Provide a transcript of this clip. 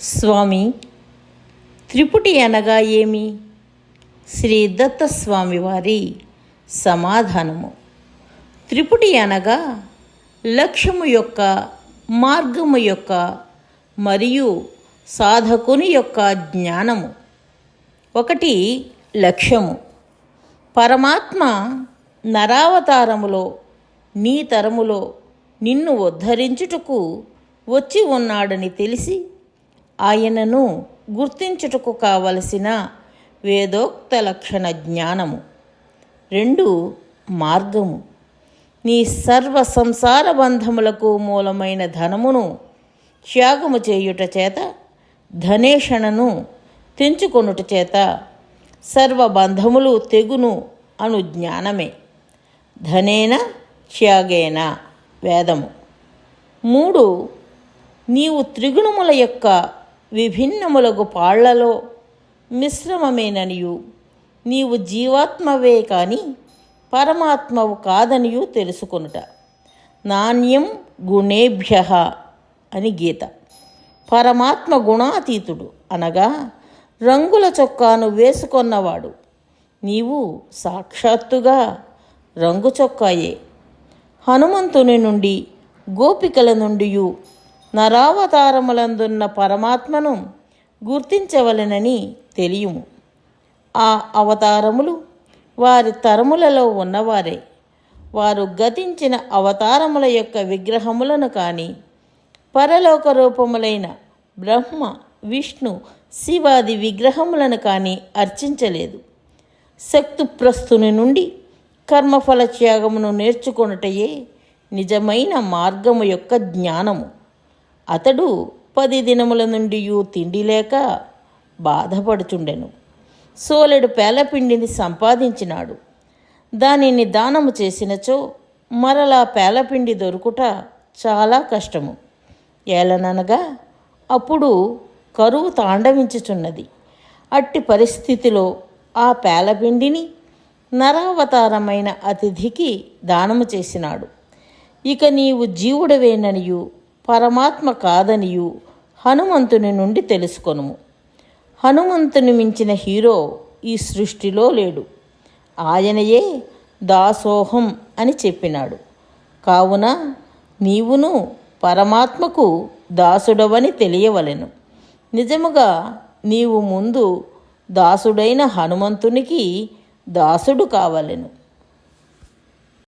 స్వామి త్రిపుటి అనగా ఏమి? శ్రీ దత్తస్వామి వారి సమాధానము. త్రిపుటి అనగా లక్ష్యము యొక్క మార్గము యొక్క మరియు సాధకుని యొక్క జ్ఞానము. ఒకటి లక్ష్యము. పరమాత్మ నరావతారములో నీ తరములో నిన్ను ఉద్ధరించుటకు వచ్చి ఉన్నాడని తెలిసి ఆయనను గుర్తించుటకు కావలసిన వేదోక్త లక్షణ జ్ఞానము. రెండు మార్గము. నీ సర్వ సంసార బంధములకు మూలమైన ధనమును త్యాగము చేయుట చేత ధనేషణను తెంచుకొనుట చేత సర్వబంధములు తెగును అను జ్ఞానమే. ధనేన త్యాగేన వేదము. మూడు నీవు త్రిగుణముల యొక్క విభిన్నములగు పాళ్ళలో మిశ్రమమేననియు. నీవు జీవాత్మవే కాని పరమాత్మవు కాదనియు తెలుసుకొనుట. నాణ్యం గుణేభ్య అని గీత. పరమాత్మ గుణాతీతుడు అనగా రంగుల చొక్కాను వేసుకొన్నవాడు. నీవు సాక్షాత్తుగా రంగు చొక్కాయే. హనుమంతుని నుండి గోపికల నుండి నరావతారములందున్న పరమాత్మను గుర్తించవలెనని తెలియము. ఆ అవతారములు వారి తరములలో ఉన్నవారే. వారు గతించిన అవతారముల యొక్క విగ్రహములను కానీ పరలోక రూపములైన బ్రహ్మ విష్ణు శివాది విగ్రహములను కానీ అర్చించలేదు. శక్తుప్రస్తుని నుండి కర్మఫల త్యాగమును నేర్చుకొనుటయే నిజమైన మార్గము యొక్క జ్ఞానము. అతడు పది దినముల నుండి తిండి లేక బాధపడుచుండెను. సోలెడు పేలపిండిని సంపాదించినాడు. దానిని దానము చేసినచో మరలా పేలపిండి దొరుకుట చాలా కష్టము. ఏలననగా అప్పుడు కరువు తాండవించుచున్నది. అట్టి పరిస్థితిలో ఆ పేలపిండిని నరావతారమైన అతిథికి దానము చేసినాడు. ఇక నీవు జీవుడవేననియు పరమాత్మ కాదనియు హనుమంతుని నుండి తెలుసుకొనుము. హనుమంతుని మించిన హీరో ఈ సృష్టిలో లేడు. ఆయనయే దాసోహం అని చెప్పినాడు. కావున నీవును పరమాత్మకు దాసుడవని తెలియవలెను. నిజముగా నీవు ముందు దాసుడైన హనుమంతునికి దాసుడు కావలెను.